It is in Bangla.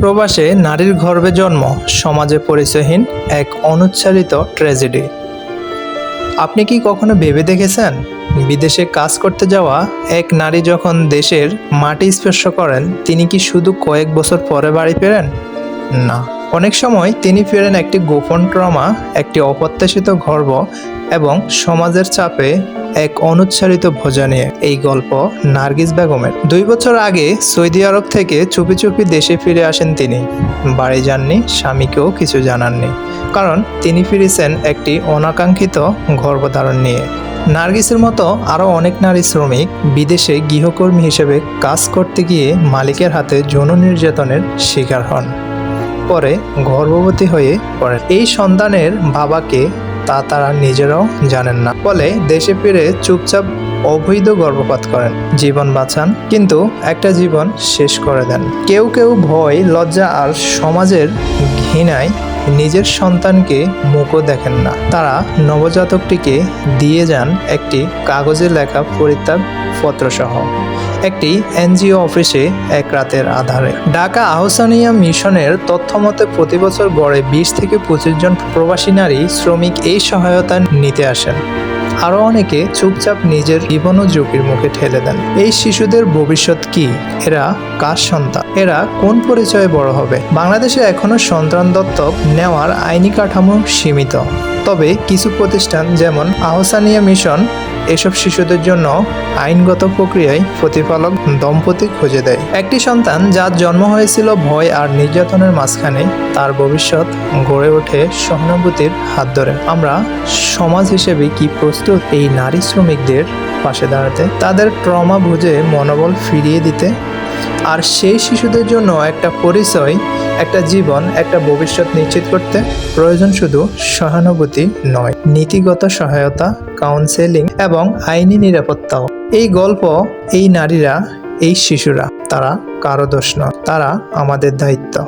প্রবাসে নারীর গর্ভে জন্ম, সমাজে পরিচয়হীন এক অনুচ্চারিত ট্র্যাজেডি। আপনি কি কখনো ভেবে দেখেছেন? বিদেশে কাজ করতে যাওয়া এক নারী যখন দেশের মাটি স্পর্শ করেন, তিনি কি শুধু কয়েক বছর পরে বাড়ি ফেরেন? না। অনেক সময় তিনি ফেরেন একটি গোপন ট্রমা, একটি অপ্রত্যাশিত গর্ব এবং সমাজের চাপে এক অনুচ্চারিত ভোজা নিয়ে। এই গল্প নার্গিস বেগমের। দুই বছর আগে সৌদি আরব থেকে চুপি চুপি দেশে ফিরে আসেন তিনি। বাড়ি যাননি, স্বামীকেও কিছু জানাননি, কারণ তিনি ফিরেছেন একটি অনাকাঙ্ক্ষিত গর্ভধারণ নিয়ে। নার্গিসের মতো আরও অনেক নারী শ্রমিক বিদেশে গৃহকর্মী হিসেবে কাজ করতে গিয়ে মালিকের হাতে যৌন নির্যাতনের শিকার হন। পরে গর্ভবতী হয়ে পড়েন। এই সন্তানের বাবাকে তা তারা নিজেরাও জানেন না। ফলে দেশে ফিরে চুপচাপ অবৈধ গর্ভপাত করেন। জীবন বাঁচান, কিন্তু একটা জীবন শেষ করে দেন। কেউ কেউ ভয়, লজ্জা আর সমাজের ঘৃণায় নিজের সন্তানকে মুখও দেখেন না। তারা নবজাতকটিকে দিয়ে যান একটি কাগজে লেখা পরিত্যাগ পত্রসহ একটি এনজিও অফিসে এক রাতের আধারে। ঢাকা আহসানিয়া মিশনের তথ্য মতে প্রতি বছর গড়ে বিশ থেকে পঁচিশ জন প্রবাসী নারী শ্রমিক এই সহায়তা নিতে আসেন। আরও অনেকে চুপচাপ নিজের জীবন ও ঝুঁকির মুখে ঠেলে দেন। এই শিশুদের ভবিষ্যৎ কি? এরা কার সন্তান? এরা কোন পরিচয়ে বড় হবে? বাংলাদেশে এখনও সন্তান দত্তক নেওয়ার আইনি কাঠামো সীমিত। তবে কিছু প্রতিষ্ঠান যেমন আহসানিয়া মিশন এসব শিশুদের জন্য আইনগত প্রক্রিয়ায় প্রতিপালক দম্পতি খুঁজে দেয়। একটি সন্তান যার জন্ম হয়েছিল ভয় আর নির্যাতনের মাঝখানে, তার ভবিষ্যৎ গড়ে ওঠে সহানুভূতির হাত ধরে। আমরা সমাজ হিসেবে কি প্রস্তুত এই নারী শ্রমিকদের পাশে দাঁড়াতে। তাদের ট্রমা বুঝে মনোবল ফিরিয়ে দিতে। আর সেই শিশুদের জন্য একটা পরিচয়, একটা জীবন, একটা ভবিষ্যৎ নিশ্চিত করতে প্রয়োজন শুধু সহানুভূতি নয়। নীতিগত সহায়তা কাউন্সেলিং এবং আইনি নিরাপত্তাও। এই গল্প এই নারীরা, এই শিশুরা, তারা কারও দোষ নয়, তারা আমাদের দায়িত্ব।